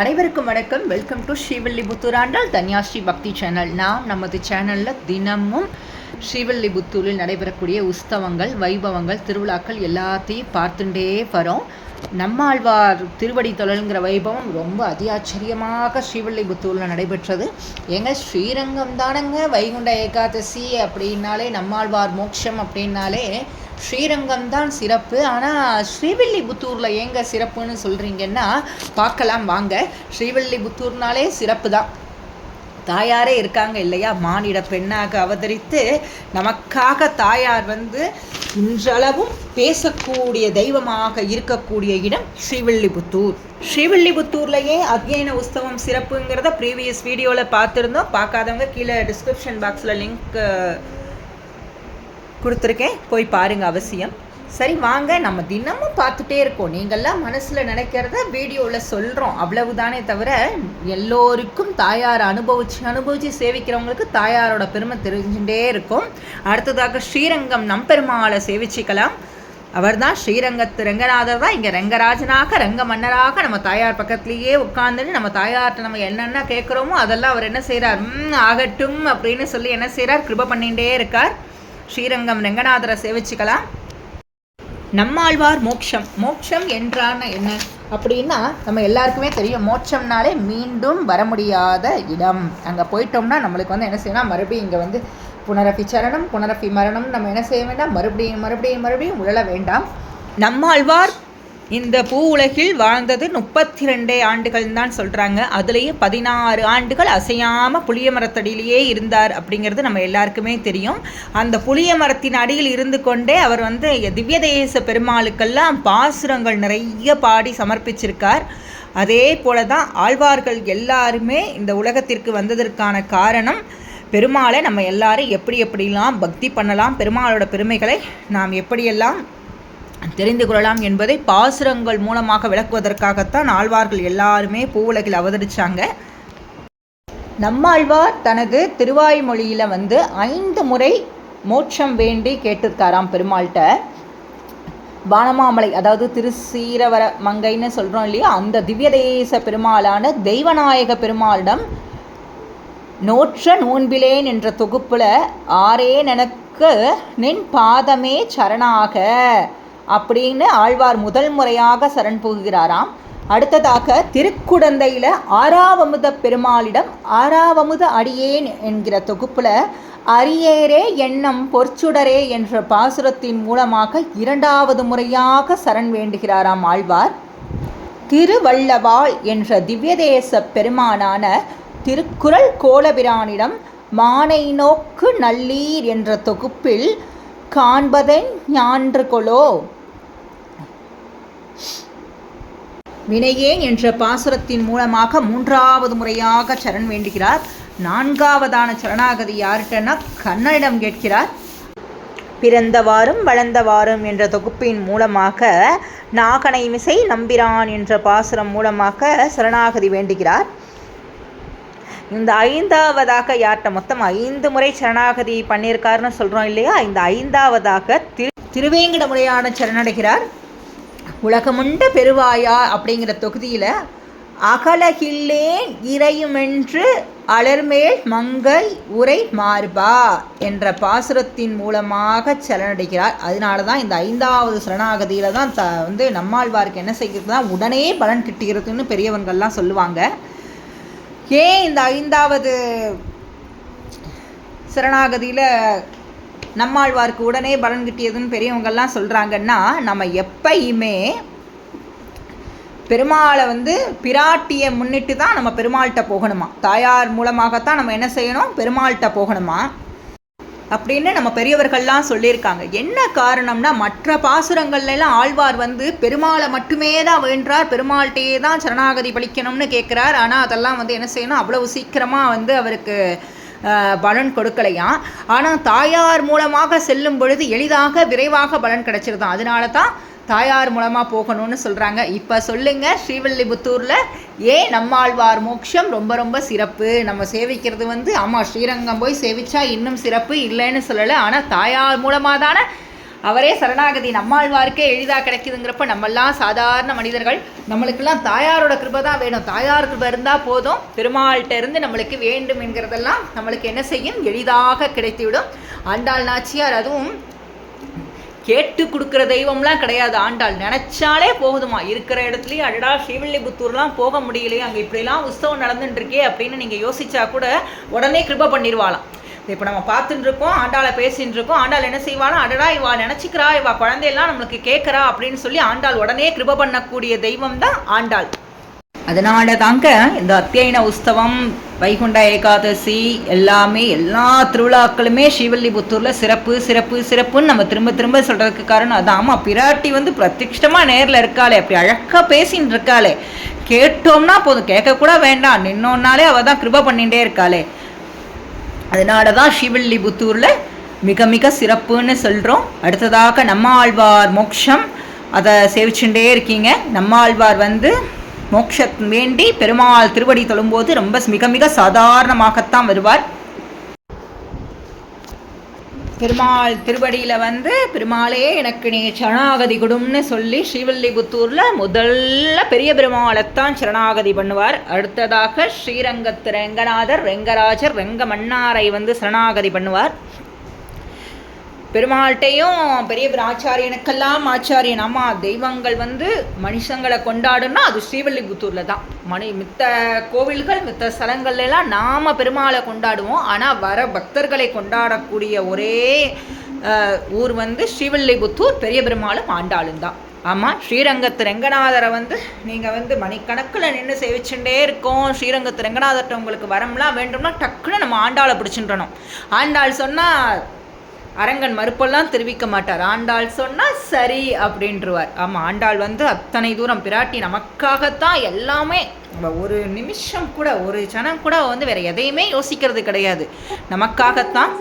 அனைவருக்கும் வணக்கம். Welcome to Srivilliputhur Dhanya Dhanyashree Bhakti channel. நாம் நமது சேனலில் தினமும் ஸ்ரீவில்லிபுத்தூரில் நடைபெறக்கூடிய உற்சவங்கள் வைபவங்கள் திருவிழாக்கள் எல்லாத்தையும் பார்த்துட்டே வரோம். நம்மாழ்வார் திருவடி தொழல்ங்கிற வைபவம் ரொம்ப அதியாச்சரியமாக ஸ்ரீவில்லிபுத்தூரில் நடைபெற்றது. எங்க ஸ்ரீரங்கம் தானங்க வைகுண்ட ஏகாதசி அப்படின்னாலே நம்மாழ்வார் மோட்சம் அப்படின்னாலே ஸ்ரீரங்கம் தான் சிறப்பு. ஆனால் ஸ்ரீவில்லிபுத்தூரில் ஏங்க சிறப்புன்னு சொல்கிறீங்கன்னா பார்க்கலாம் வாங்க. ஸ்ரீவில்லிபுத்தூர்னாலே சிறப்பு தான் தாயாரே இருக்காங்க இல்லையா? மானிட பெண்ணாக அவதரித்து நமக்காக தாயார் வந்து இன்றளவும் பேசக்கூடிய தெய்வமாக இருக்கக்கூடிய இடம் ஸ்ரீவில்லிபுத்தூர். ஸ்ரீவில்லிபுத்தூர்லேயே அத்தியன உற்சவம் சிறப்புங்கிறத ப்ரீவியஸ் வீடியோவில் பார்த்துருந்தோம். பார்க்காதவங்க கீழே டிஸ்கிரிப்ஷன் பாக்ஸில் லிங்க் கொடுத்துருக்கேன். போய் பாருங்கள் அவசியம். சரி வாங்க. நம்ம தினமும் பார்த்துட்டே இருக்கோம். நீங்கள்லாம் மனசில் நினைக்கிறத வீடியோவில் சொல்கிறோம் அவ்வளவுதானே தவிர எல்லோருக்கும் தாயார் அனுபவிச்சு அனுபவித்து சேவிக்கிறவங்களுக்கு தாயாரோட பெருமை தெரிஞ்சுட்டே இருக்கும். அடுத்ததாக ஸ்ரீரங்கம் நம்பெருமாளை சேவிச்சிக்கலாம். அவர் தான் ஸ்ரீரங்கத்து ரங்கநாதர் தான். இங்கே ரங்கராஜனாக ரங்க மன்னராக நம்ம தாயார் பக்கத்துலேயே உட்காந்துன்னு நம்ம தாயார்கிட்ட நம்ம என்னென்ன கேட்குறோமோ அதெல்லாம் அவர் என்ன செய்கிறார் ஆகட்டும் அப்படின்னு சொல்லி என்ன செய்கிறார் கிருப பண்ணிகிட்டே இருக்கார். ஸ்ரீரங்கம் ரங்கநாதரை சேவிச்சுக்கலாம். நம்மாழ்வார் மோட்சம் மோட்சம் என்றான என்ன? அப்படின்னா நம்ம எல்லாருக்குமே தெரியும் மோட்சம்னாலே மீண்டும் வர முடியாத இடம். அங்கே போயிட்டோம்னா நம்மளுக்கு வந்து என்ன செய்யணும்? மறுபடியும் இங்கே வந்து புனரபி சரணம் புனரபி மரணம் நம்ம என்ன செய்ய வேண்டாம்? மறுபடியும் மறுபடியும் மறுபடியும் உழல வேண்டாம். நம்மாழ்வார் இந்த பூ உலகில் வாழ்ந்தது முப்பத்தி ரெண்டே ஆண்டுகள் தான் சொல்கிறாங்க அதுலேயும் பதினாறு ஆண்டுகள் அசையாமல் புளிய மரத்தடியிலேயே இருந்தார் அப்படிங்கிறது நம்ம எல்லாருக்குமே தெரியும். அந்த புளிய மரத்தின் அடியில் இருந்து கொண்டே அவர் வந்து திவ்ய தேச பெருமாளுக்கெல்லாம் பாசுரங்கள் நிறைய பாடி சமர்ப்பிச்சிருக்கார். அதே போல தான் ஆழ்வார்கள் எல்லாருமே இந்த உலகத்திற்கு வந்ததற்கான காரணம் பெருமாளை நம்ம எல்லாரும் எப்படி எப்படிலாம் பக்தி பண்ணலாம் பெருமாளோட பெருமைகளை நாம் எப்படியெல்லாம் தெரிந்து கொள்ளலாம் என்பதை பாசுரங்கள் மூலமாக விளக்குவதற்காகத்தான் ஆழ்வார்கள் எல்லாருமே பூவுலகில் அவதரிச்சாங்க. நம்மாழ்வார் தனது திருவாய்மொழியில் வந்து ஐந்து முறை மோட்சம் வேண்டி கேட்டிருக்காராம் பெருமாள்கிட்ட. பானமாமலை அதாவது திருசீரவர மங்கைன்னு சொல்கிறோம் இல்லையா? அந்த திவ்ய தேச பெருமாளான தெய்வநாயக பெருமாளிடம் நோற்ற நோன்பிலேன் என்ற தொகுப்பில் ஆரே எனக்கு நின் பாதமே சரணாக. அப்படின்னு ஆழ்வார் முதல் முறையாக சரண் புகுகிறாராம். அடுத்ததாக திருக்குடந்தையில் ஆறாவமுத பெருமாளிடம் ஆறாவமுத அடியேன் என்கிற தொகுப்பில் அரியேரே எண்ணம் பொற்சுடரே என்ற பாசுரத்தின் மூலமாக இரண்டாவது முறையாக சரண் வேண்டுகிறாராம் ஆழ்வார். திருவள்ளவாள் என்ற திவ்யதேச பெருமானான திருக்குறள் கோலபிரானிடம் மானை நோக்கு நல்லீர் என்ற தொகுப்பில் காண்பதென் ஞான்று கொலோ வினையேன் என்ற பாசுரத்தின் மூலமாக மூன்றாவது முறையாக சரண் வேண்டுகிறார். நான்காவதான சரணாகதி யார்கிட்டனா கண்ணனிடம் கேட்கிறார். பிறந்தவாறும் வளர்ந்தவாறும் என்ற தொகுப்பின் மூலமாக நாகனை மிசை நம்பிரான் என்ற பாசுரம் மூலமாக சரணாகதி வேண்டுகிறார். இந்த ஐந்தாவதாக யார்கிட்ட மொத்தம் ஐந்து முறை சரணாகதி பண்ணியிருக்காருன்னு சொல்கிறோம் இல்லையா? இந்த ஐந்தாவதாக திரு திருவேங்கட முறையான சரணடைகிறார் உலகமுண்ட பெருவாயா அப்படிங்கிற தொகுதியில் அகலகில்லேன் இறையுமென்று அலர்மேல் மங்கை உரை மார்பா என்ற பாசுரத்தின் மூலமாக சரணடைகிறார் அதனால தான் இந்த ஐந்தாவது சரணாகதியில் தான் த வந்து நம்மாழ்வாருக்கு என்ன செய்கிறதுனா உடனே பலன் கிட்டுகிறதுன்னு பெரியவங்கள்லாம் சொல்லுவாங்க. ஏன் இந்த ஐந்தாவது சரணாகதியில் நம்மாழ்வாருக்கு உடனே பலன் கிட்டியதுன்னு பெரியவங்கள்லாம் சொல்கிறாங்கன்னா நம்ம எப்பயுமே பெருமாளை வந்து பிராட்டியை முன்னிட்டு தான் நம்ம பெருமாள்கிட்ட போகணுமா? தாயார் மூலமாகத்தான் நம்ம என்ன செய்யணும்? பெருமாள்கிட்ட போகணுமா? அப்படின்னு நம்ம பெரியவர்கள்லாம் சொல்லியிருக்காங்க. என்ன காரணம்னா மற்ற பாசுரங்கள்லாம் ஆழ்வார் வந்து பெருமாளை மட்டுமே தான் வேண்டார் பெருமாள்கிட்டையே தான் சரணாகதி பலிக்கணும்னு கேட்குறார். ஆனால் அதெல்லாம் வந்து என்ன செய்யணும்? அவ்வளவு சீக்கிரமாக வந்து அவருக்கு பலன் கொடுக்கலையாம் ஆனால் தாயார் மூலமாக செல்லும் பொழுது எளிதாக விரைவாக பலன் கிடைச்சிருதான். அதனால தான் தாயார் மூலமாக போகணும்னு சொல்கிறாங்க இப்போ சொல்லுங்கள் ஸ்ரீவில்லிபுத்தூரில் ஏன் நம்மாழ்வார் மோட்சம் ரொம்ப ரொம்ப சிறப்பு? நம்ம சேவிக்கிறது வந்து ஆமாம் ஸ்ரீரங்கம் போய் சேவிச்சா இன்னும் சிறப்பு இல்லைன்னு சொல்லலை. ஆனால் தாயார் மூலமாக தானே அவரே சரணாகதி. நம்மாழ்வாருக்கே எளிதாக கிடைக்குதுங்கிறப்ப நம்மெல்லாம் சாதாரண மனிதர்கள். நம்மளுக்கெல்லாம் தாயாரோட கிருபை தான் வேணும். தாயார் கிருபை இருந்தால் போதும். பெருமாள்கிட்ட இருந்து நம்மளுக்கு வேண்டும் என்கிறதெல்லாம் நம்மளுக்கு என்ன செய்யும்? எளிதாக கிடைத்துவிடும். ஆண்டாள் நாச்சியார் அதுவும் கேட்டு கொடுக்குற தெய்வம்லாம் கிடையாது. ஆண்டாள் நினச்சாலே போகுதுமா இருக்கிற இடத்துலையும் அடடா ஸ்ரீவில்லிபுத்தூர்லாம் போக முடியலையே. அங்கே இப்படிலாம் உற்சவம் நடந்துட்டுருக்கே அப்படின்னு நீங்கள் யோசிச்சா கூட உடனே கிருப பண்ணிடுவாளாம் இப்போ நம்ம பார்த்துட்டு இருக்கோம் ஆண்டாளை பேசிட்டு இருக்கோம் ஆண்டாள் என்ன செய்வாலும் அடடா இவா நினச்சிக்கிறா இவா குழந்தையெல்லாம் நம்மளுக்கு கேட்குறா அப்படின்னு சொல்லி ஆண்டாள் உடனே கிருப பண்ணக்கூடிய தெய்வம் தான் ஆண்டாள். அதனால தாங்க இந்த அத்தியன உற்சவம் வைகுண்ட ஏகாதசி எல்லாமே எல்லா திருவிழாக்களுமே ஸ்ரீவல்லிபுத்தூரில் சிறப்பு சிறப்பு சிறப்புன்னு நம்ம திரும்ப திரும்ப சொல்கிறதுக்கு காரணம் அதான் ஆமாம் பிராட்டி வந்து பிரத்யட்சமாக நேரில் இருக்காளே அப்படி அழகாக பேசின்னு இருக்காளே கேட்டோம்னா போதும் கேட்கக்கூட வேண்டாம். நின்னோன்னாலே அவள் தான் கிருப பண்ணிகிட்டே இருக்காளே. அதனால தான் ஸ்ரீவில்லிபுத்தூரில் மிக மிக சிறப்புன்னு சொல்கிறோம் அடுத்ததாக நம்மாழ்வார் மோக்ஷம். அதை சேவிச்சுட்டே இருக்கீங்க. நம்மாழ்வார் வந்து மோக்ஷத் வேண்டி பெருமாள் திருவடி தொழும்போது ரொம்ப மிக மிக சாதாரணமாகத்தான் வருவார். பெருமாள் திருவடியில் வந்து பெருமாளே எனக்கு நீ சரணாகதி கொடும்னு சொல்லி ஸ்ரீவில்லிபுத்தூரில் முதல்ல பெரிய பெருமாளைத்தான் சரணாகதி பண்ணுவார். அடுத்ததாக ஸ்ரீரங்கத்து ரெங்கநாதர் ரெங்கராஜர் ரெங்க மன்னாரை வந்து சரணாகதி பண்ணுவார். பெருமாள்கிட்டையும் பெரிய பெரிய ஆச்சாரியனுக்கெல்லாம் ஆச்சாரியன் அம்மா தெய்வங்கள் வந்து மனுஷங்களை கொண்டாடுன்னா அது ஸ்ரீவல்லிபுத்தூரில் தான் மணி மித்த கோவில்கள் மித்த ஸ்தலங்கள்லாம் நாம் பெருமாளை கொண்டாடுவோம். ஆனால் வர பக்தர்களை கொண்டாடக்கூடிய ஒரே ஊர் வந்து ஸ்ரீவில்லிபுத்தூர். பெரிய பெருமாளும் ஆண்டாளும் தான் ஆமாம் ஸ்ரீரங்கத்து ரெங்கநாதரை வந்து நீங்கள் வந்து மணிக்கணக்கில் நின்று சேவிச்சுட்டே இருக்கோம். ஸ்ரீரங்கத்து ரெங்கநாதர்கிட்ட உங்களுக்கு வரம்லாம் வேண்டும்னா டக்குன்னு நம்ம ஆண்டாளை பிடிச்சின்றணும். ஆண்டாள் சொன்னால் அரங்கன் மறுப்பெல்லாம் தெரிவிக்க மாட்டார். ஆண்டாள் சொன்னால் சரி அப்படின்றவார். ஆமாம் ஆண்டாள் வந்து அத்தனை தூரம் பிராட்டி நமக்காகத்தான் எல்லாமே ஒரு நிமிஷம் கூட ஒரு ஜனம் கூட வந்து வேற எதையுமே யோசிக்கிறது கிடையாது. நமக்காகத்தான்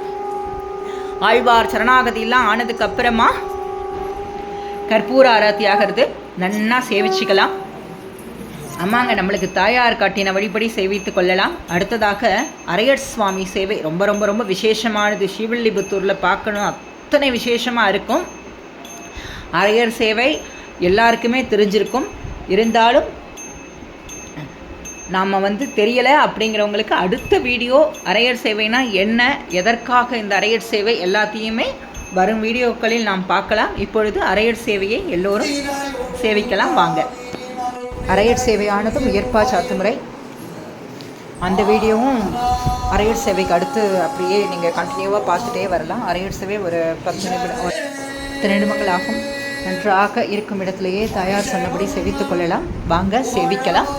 ஆழ்வார் சரணாகதியெல்லாம் ஆனதுக்கு அப்புறமா கற்பூர ஆராத்தி ஆகிறது நன்னா சேவிச்சுக்கலாம். ஆமாங்க நம்மளுக்கு தாயார் காட்டின வழிபடி சேவித்து கொள்ளலாம். அடுத்ததாக அரையர் சுவாமி சேவை. ரொம்ப ரொம்ப ரொம்ப விசேஷமானது. ஸ்ரீவில்லிபுத்தூரில் பார்க்கணும். அத்தனை விசேஷமாக இருக்கும். அரையர் சேவை எல்லாருக்குமே தெரிஞ்சிருக்கும். இருந்தாலும் நாம் வந்து தெரியலை அப்படிங்கிறவங்களுக்கு அடுத்த வீடியோ அரையர் சேவைனா என்ன எதற்காக இந்த அரையர் சேவை எல்லாத்தையுமே வரும் வீடியோக்களில் நாம் பார்க்கலாம். இப்பொழுது அரையர் சேவையை எல்லோரும் சேவிக்கலாம். வாங்க. அரையர் சேவையானதும் உயர்ப்பா சாத்துமுறை அந்த வீடியோவும் அரையர் சேவைக்கு அடுத்து அப்படியே நீங்கள் கண்டினியூவாக பார்த்துட்டே வரலாம். அரையர் சேவை ஒரு பத்து நிமிடம் ஒரு நிமிடங்கள் ஆகும். நன்றாக இருக்கும் இடத்திலேயே தயார் சொன்னபடி சேவித்துக் கொள்ளலாம். வாங்க சேவிக்கலாம்.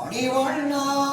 மணிவண்ணாவெங்கு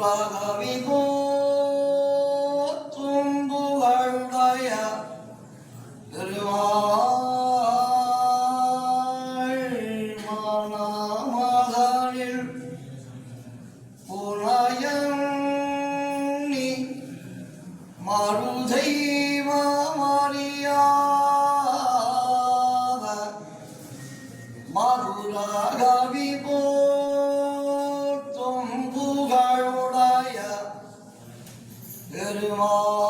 மதுர கவி பெருமாள்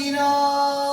Latinos.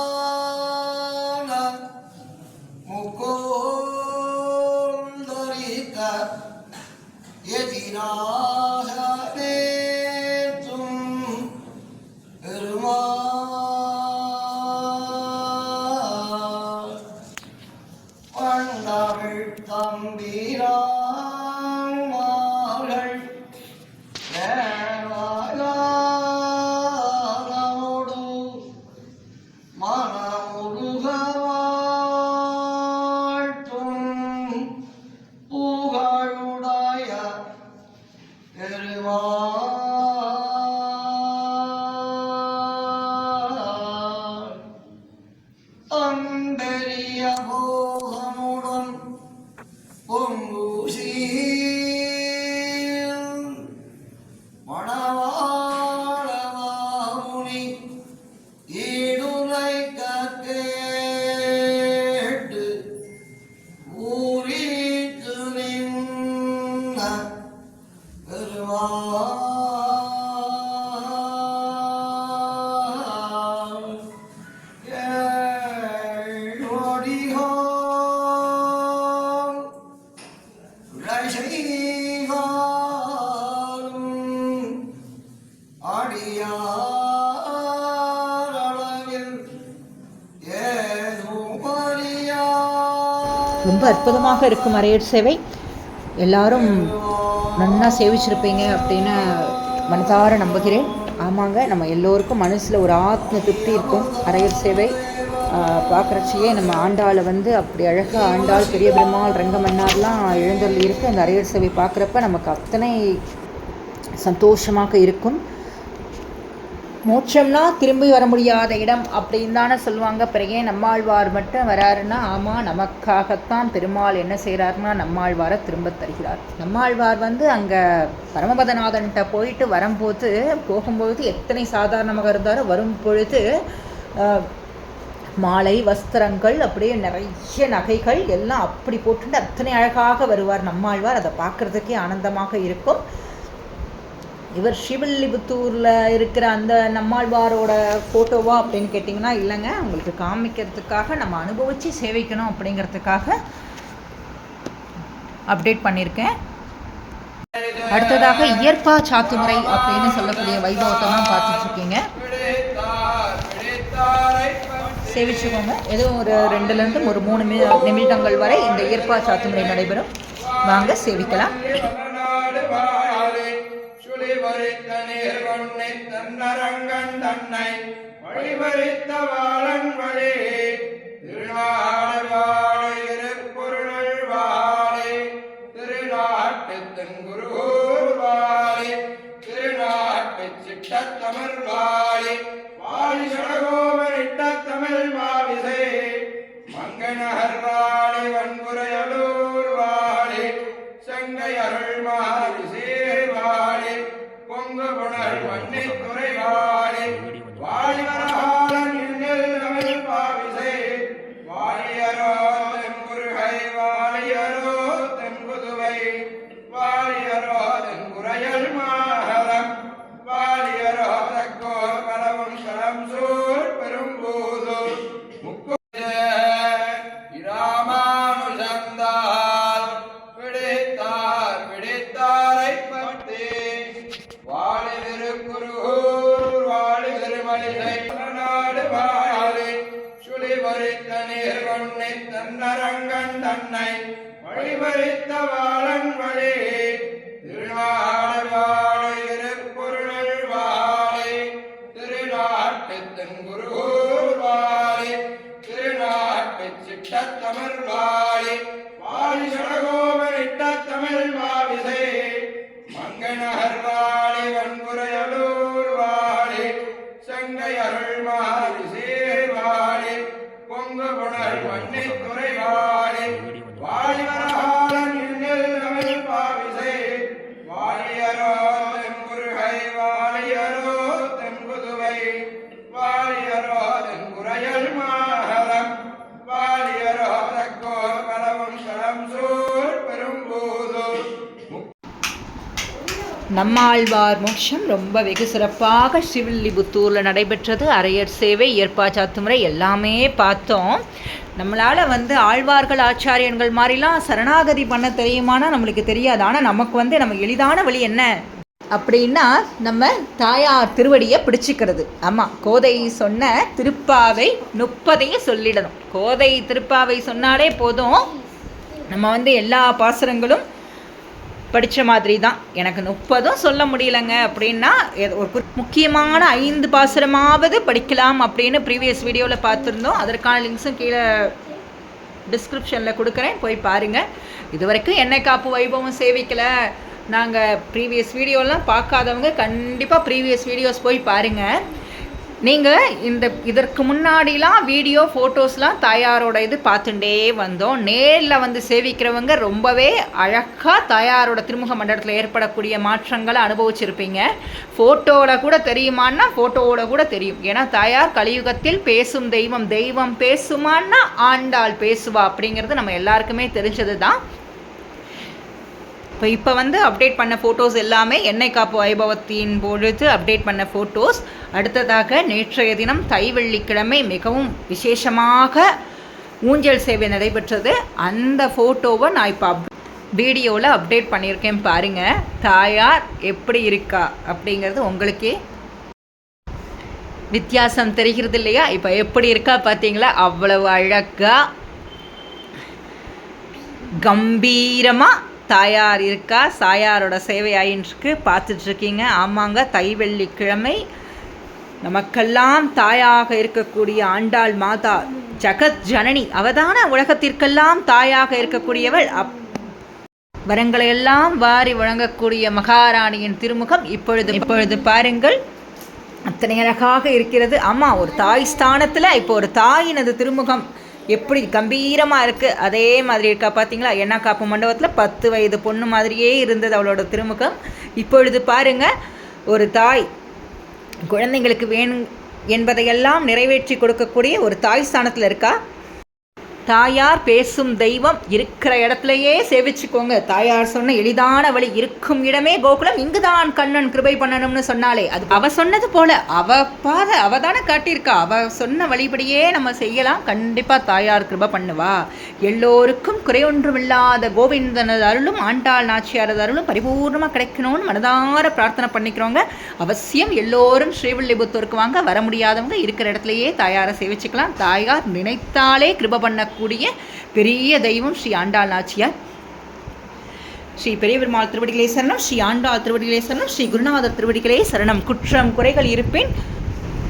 அற்புதமாக இருக்கும் அரையர் சேவை. எல்லாரும் நன்னா சேவிச்சிருப்பீங்க அப்படின்னு மனதார நம்புகிறேன். ஆமாங்க நம்ம எல்லோருக்கும் மனசில் ஒரு ஆத்ம திருப்தி இருக்கும். அரையர் சேவை பார்க்குறச்சியே நம்ம ஆண்டாளை வந்து அப்படி அழகாக ஆண்டாள் பெரிய பெருமாள் ரங்கமன்னார்லாம் எழுந்தருள் இருக்குது அந்த அரையர் சேவை பார்க்குறப்ப நமக்கு அத்தனை சந்தோஷமாக இருக்கும். மோட்சம்னா திரும்பி வர முடியாத இடம் அப்படின்னு தானே சொல்லுவாங்க. பிறகே நம்மாழ்வார் மட்டும் வராருன்னா ஆமாம் நமக்காகத்தான் பெருமாள் என்ன செய்கிறாருன்னா நம்மாழ்வாரை திரும்ப தருகிறார். நம்மாழ்வார் வந்து அங்கே பரமபதநாதன்கிட்ட போயிட்டு வரும்போது போகும்போது எத்தனை சாதாரணமாக இருந்தாரோ வரும் பொழுது மாலை வஸ்திரங்கள் அப்படியே நிறைய நகைகள் எல்லாம் அப்படி போட்டுட்டு அத்தனை அழகாக வருவார். நம்மாழ்வார் அதை பார்க்குறதுக்கே ஆனந்தமாக இருக்கும். இவர் ஸ்ரீவில்லிபுத்தூரில் இருக்கிற அந்த நம்மாழ்வாரோட ஃபோட்டோவா அப்படின்னு கேட்டிங்கன்னா இல்லைங்க. உங்களுக்கு காமிக்கிறதுக்காக நம்ம அனுபவித்து சேவிக்கணும் அப்படிங்கிறதுக்காக அப்டேட் பண்ணியிருக்கேன். அடுத்ததாக இயற்பா சாத்துமுறை அப்படின்னு சொல்லக்கூடிய வைபவத்தை தான் பார்த்துட்ருக்கீங்க. சேவிச்சுக்கோங்க. எதுவும் ஒரு ரெண்டுலேருந்து ஒரு மூணு நிமிடங்கள் வரை இந்த இயற்பா சாத்துமுறை நடைபெறும். வாங்க சேவிக்கலாம். வழிபறித்த நீர் கொன்னை தன்னரங்கன் தன்னை வழிபறித்த வாழன் வழி. திருநாடு வாழை வாழை வாழி சடகோபரிட்ட நம்மாழ்வார் மோட்சம் ரொம்ப வெகு சிறப்பாக ஸ்ரீவில்லிபுத்தூரில் நடைபெற்றது. அரையர் சேவை ஏற்பாச்சாத்து முறை எல்லாமே பார்த்தோம். நம்மளால் வந்து ஆழ்வார்கள் ஆச்சாரியன்கள் மாதிரிலாம் சரணாகதி பண்ண தெரியுமானா நம்மளுக்கு தெரியாது. ஆனால் நமக்கு வந்து நம்ம எளிதான வழி என்ன? அப்படின்னா நம்ம தாயார் திருவடியை பிடிச்சிக்கிறது. ஆமாம் கோதை சொன்ன திருப்பாவை முப்பதையும் சொல்லிடணும். கோதை திருப்பாவை சொன்னாலே போதும். நம்ம வந்து எல்லா பாசுரங்களும் படித்த மாதிரி தான் எனக்கு முப்பதும் சொல்ல முடியலங்க. அப்படின்னா ஒரு முக்கியமான ஐந்து பாசுரமாவது படிக்கலாம் அப்படின்னு ப்ரீவியஸ் வீடியோவில் பார்த்துருந்தோம். அதற்கான லிங்க்ஸும் கீழே டிஸ்கிரிப்ஷனில் கொடுக்குறேன். போய் பாருங்கள் இது வரைக்கும் என்னை காப்பு வைபவம் சேவிக்கலை. நாங்கள் ப்ரீவியஸ் வீடியோலாம் பார்க்காதவங்க கண்டிப்பாக ப்ரீவியஸ் வீடியோஸ் போய் பாருங்கள் நீங்கள் இந்த இதற்கு முன்னாடிலாம் வீடியோ ஃபோட்டோஸ்லாம் தாயாரோட இது பார்த்துட்டே வந்தோம். நேரில் வந்து சேவிக்கிறவங்க ரொம்பவே அழகாக தாயாரோட திருமுக மண்டலத்தில் ஏற்படக்கூடிய மாற்றங்களை அனுபவிச்சிருப்பீங்க. ஃபோட்டோவில் கூட தெரியுமான்னா ஃபோட்டோவோட கூட தெரியும். ஏன்னா தாயார் கலியுகத்தில் பேசும் தெய்வம் தெய்வம் பேசுமான்னா ஆண்டாள் பேசுவா அப்படிங்கிறது நம்ம எல்லாருக்குமே தெரிஞ்சது தான் இப்போ இப்போ வந்து அப்டேட் பண்ண ஃபோட்டோஸ் எல்லாமே எண்ணெய் காப்பு வைபவத்தின் பொழுது அப்டேட் பண்ண ஃபோட்டோஸ் அடுத்ததாக நேற்றைய தினம் தை வெள்ளிக்கிழமை மிகவும் விசேஷமாக ஊஞ்சல் சேவை நடைபெற்றது. அந்த ஃபோட்டோவை நான் இப்போ அப் வீடியோவில் அப்டேட் பண்ணியிருக்கேன் பாருங்கள் தாயார் எப்படி இருக்கா அப்படிங்கிறது உங்களுக்கே வித்தியாசம் தெரிகிறது இல்லையா? இப்போ எப்படி இருக்கா பார்த்தீங்களா அவ்வளவு அழகாக கம்பீரமாக தாயார் இருக்கா? தாயாரோட சேவை ஆயின்ட்டுருக்கு பார்த்துட்ருக்கீங்க. ஆமாங்க. தை வெள்ளிக்கிழமை நமக்கெல்லாம் தாயாக இருக்கக்கூடிய ஆண்டாள் மாதா ஜகத் ஜனனி. அவதான உலகத்திற்கெல்லாம் தாயாக இருக்கக்கூடியவள். அப் வரங்களை எல்லாம் வாரி வழங்கக்கூடிய மகாராணியின் திருமுகம் இப்பொழுது இப்பொழுது பாருங்கள். அத்தனை அழகாக இருக்கிறது. ஆமாம் ஒரு தாய் ஸ்தானத்தில் இப்போ ஒரு தாயினது திருமுகம். எப்படி கம்பீரமாக இருக்குது அதே மாதிரி இருக்கா பார்த்தீங்களா என்ன காப்பு மண்டபத்தில் பத்து வயது பொண்ணு மாதிரியே இருந்தது அவளோட திருமுகம். இப்பொழுது பாருங்கள் ஒரு தாய் குழந்தைங்களுக்கு வேணும் என்பதையெல்லாம் நிறைவேற்றி கொடுக்கக்கூடிய ஒரு தாய் ஸ்தானத்தில் இருக்கா? தாயார் பேசும் தெய்வம் இருக்கிற இடத்துலையே சேவிச்சுக்கோங்க. தாயார் சொன்ன எளிதான வழி இருக்கும் இடமே கோகுலம். இங்குதான் கண்ணன் கிருபை பண்ணணும்னு சொன்னாலே அது அவ சொன்னது போல. அவ பாத அவ தானே காட்டியிருக்கா. அவ சொன்ன வழிபடியே நம்ம செய்யலாம். கண்டிப்பா தாயார் கிருபை பண்ணுவா. எல்லோருக்கும் குறையொன்றுமில்லாத கோவிந்தனது அருளும் ஆண்டாள் நாச்சியாரது அருளும் பரிபூர்ணமாக கிடைக்கணும்னு மனதார பிரார்த்தனை பண்ணிக்கிறோங்க. அவசியம் எல்லோரும் ஸ்ரீவில்லிபுத்தூருக்கு வாங்க. வர முடியாதவங்க இருக்கிற இடத்துலயே தாயாரை சேவிச்சுக்கலாம். தாயார் நினைத்தாலே கிருப பண்ண இருக்கக்கூடிய பெரிய தெய்வம் ஸ்ரீ ஆண்டாள் நாச்சியார். ஸ்ரீ பெரிய பெருமாள் திருவடிகளே சரணம் ஸ்ரீ ஆண்டாள் திருவடிகளே சரணம் ஸ்ரீ குருநாதர் திருவடிகளே சரணம். குற்றம் குறைகள் இருப்பின்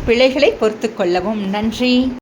பிழைகளை பொறுத்து கொள்ளவும். நன்றி.